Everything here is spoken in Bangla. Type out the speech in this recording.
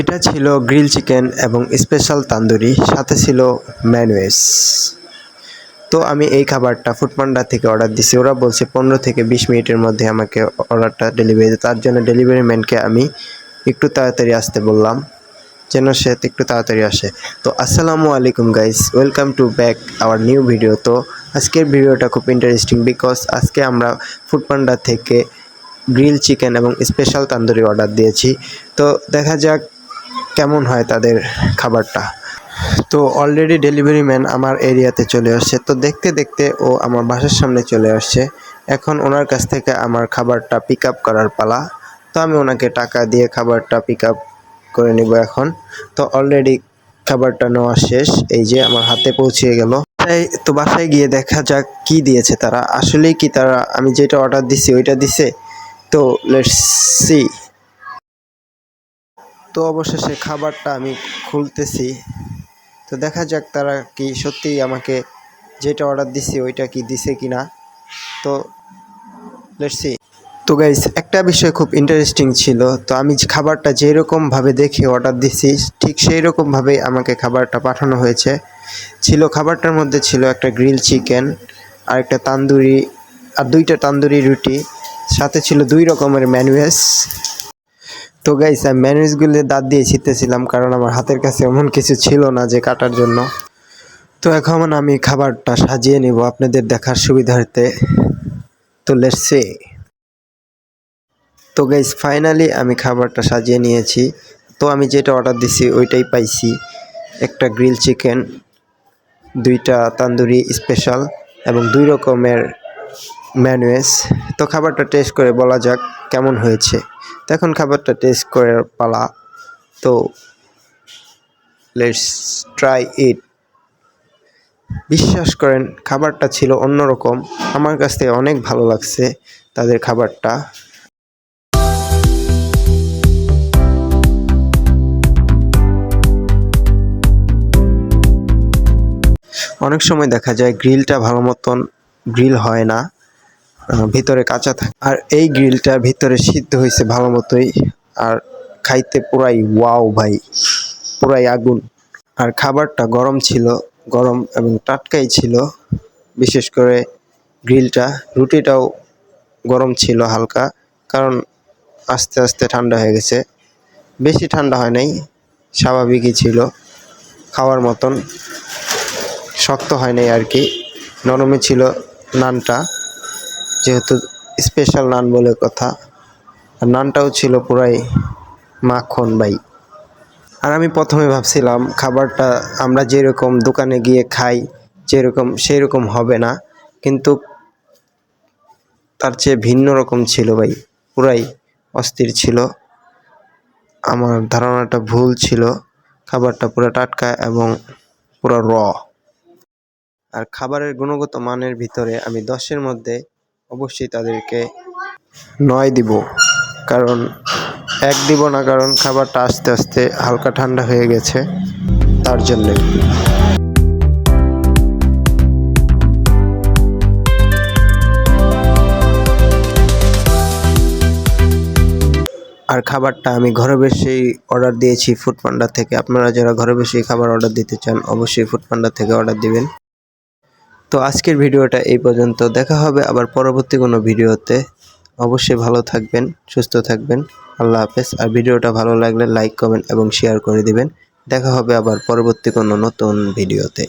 এটা ছিল গ্রিল চিকেন এবং স্পেশাল তান্দুরি, সাথে ছিল ম্যানুয়েস তো আমি এই খাবারটা ফুডপান্ডা থেকে অর্ডার দিছি। ওরা বলছে পনেরো থেকে বিশ মিনিটের মধ্যে আমাকে অর্ডারটা ডেলিভারি তার জন্য ডেলিভারি ম্যানকে আমি একটু তাড়াতাড়ি আসতে বললাম, যেন সে একটু তাড়াতাড়ি আসে। তো আসসালামু আলাইকুম guys welcome to back our new video তো আজকের ভিডিওটা খুব ইন্টারেস্টিং বিকজ আজকে আমরা ফুডপান্ডা থেকে গ্রিল চিকেন এবং স্পেশাল তান্দুরি অর্ডার দিয়েছি। তো দেখা যাক কেমন হয় তাদের খাবারটা? তো অলরেডি ডেলিভারি ম্যান আমার এরিয়াতে চলে আসছে। তো দেখতে দেখতে ও আমার বাসার সামনে চলে আসছে। এখন ওনার কাছ থেকে আমার খাবারটা পিক আপ করার পালা। তো আমি ওনাকে টাকা দিয়ে খাবারটা পিক আপ করে নিব এখন। তো অলরেডি খাবারটা নেওয়া শেষ। এই যে আমার হাতে পৌঁছিয়ে গেল। তাই তো বাসায় গিয়ে দেখা যাক কি দিয়েছে তারা। আসলেই কি তারা, আমি যেটা অর্ডার দিছি, ওইটা দিছে। তো লেটস সি তো অবশেষে খাবারটা আমি খুলতেছি। তো দেখা যাক তারা কি সত্যিই আমাকে যেটা অর্ডার দিছি ওইটা কি দিছে কি না তো লেটস তো গাইস একটা বিষয় খুব ইন্টারেস্টিং ছিল। তো আমি খাবারটা যেরকমভাবে দেখে অর্ডার দিছি, ঠিক সেই রকমভাবেই আমাকে খাবারটা পাঠানো হয়েছে। ছিল খাবারটার মধ্যে ছিল একটা গ্রিল চিকেন আর একটা তান্দুরি, আর দুইটা তান্দুরি রুটি, সাথে ছিল দুই রকমের ম্যানুয়েস তো গাইস আমি ম্যানুয়েসগুলো দাঁত দিয়ে ছিটতেছিলাম কারণ আমার হাতের কাছে এমন কিছু ছিল না যে কাটার জন্য। তো এখন আমি খাবারটা সাজিয়ে নিব আপনাদের দেখার সুবিধার্থে। তো লেটস তো গাইস ফাইনালি আমি খাবারটা সাজিয়ে নিয়েছি। তো আমি যেটা অর্ডার দিছি ওইটাই পাইছি। একটা গ্রিল চিকেন দুইটা তান্দুরি স্পেশাল এবং দুই রকমের ম্যানুয়েস তো খাবারটা টেস্ট করে বলা যাক কেমন হয়েছে। তো এখন খাবারটা টেস্ট করে পালা। তো লেটস ট্রাই ইট বিশ্বাস করেন, খাবারটা ছিল অন্যরকম। আমার কাছ থেকে অনেক ভালো লাগছে তাদের খাবারটা। অনেক সময় দেখা যায় গ্রিলটা ভালো মতন গ্রিল হয় না। ভিতরে কাঁচা থাকে। আর এই গ্রিলটা ভিতরে সিদ্ধ হয়েছে ভালো মতোই। আর খাইতে পুরাই ওয়াও ভাই, পুরাই আগুন। আর খাবারটা গরম ছিল, গরম এবং টাটকাই ছিল। বিশেষ করে গ্রিলটা, রুটিটাও গরম ছিল হালকা, কারণ আস্তে আস্তে ঠান্ডা হয়ে গেছে। বেশি ঠান্ডা হয় নাই, স্বাভাবিকই ছিল। খাওয়ার মতন, শক্ত হয় নাই আর কি। নরমে ছিল নানটা। যেহেতু স্পেশাল নান বলে কথা, আর নানটাও ছিল পুরাই মাখন বাই আর আমি প্রথমে ভাবছিলাম, খাবারটা আমরা যেরকম দোকানে গিয়ে খাই, যেরকম সেই রকম হবে না, কিন্তু তার চেয়ে ভিন্ন রকম ছিল ভাই, পুরাই অস্থির ছিল। আমার ধারণাটা ভুল ছিল, খাবারটা পুরো টাটকা এবং পুরো র আর খাবারের গুণগত মানের ভিতরে আমি দশের মধ্যে অবশ্যই তাদেরকে নয় দিব। কারণ এক দিব না, কারণ খাবারটা আস্তে আস্তে হালকা ঠান্ডা হয়ে গেছে তার জন্যে। আর খাবারটা আমি ঘরে বসেই অর্ডার দিয়েছি ফুড পান্ডা থেকে। আপনারা যারা ঘরে বসেই খাবার অর্ডার দিতে চান, অবশ্যই ফুড পান্ডা থেকে অর্ডার দিবেন। তো আজকের ভিডিওটা এই পর্যন্ত। দেখা হবে আবার পরবর্তী কোনো ভিডিওতে। অবশ্যই ভালো থাকবেন, সুস্থ থাকবেন। আল্লাহ হাফেজ। আর ভিডিওটা ভালো লাগলে লাইক, কমেন্ট এবং শেয়ার করে দিবেন। দেখা হবে আবার পরবর্তী কোনো নতুন ভিডিওতে।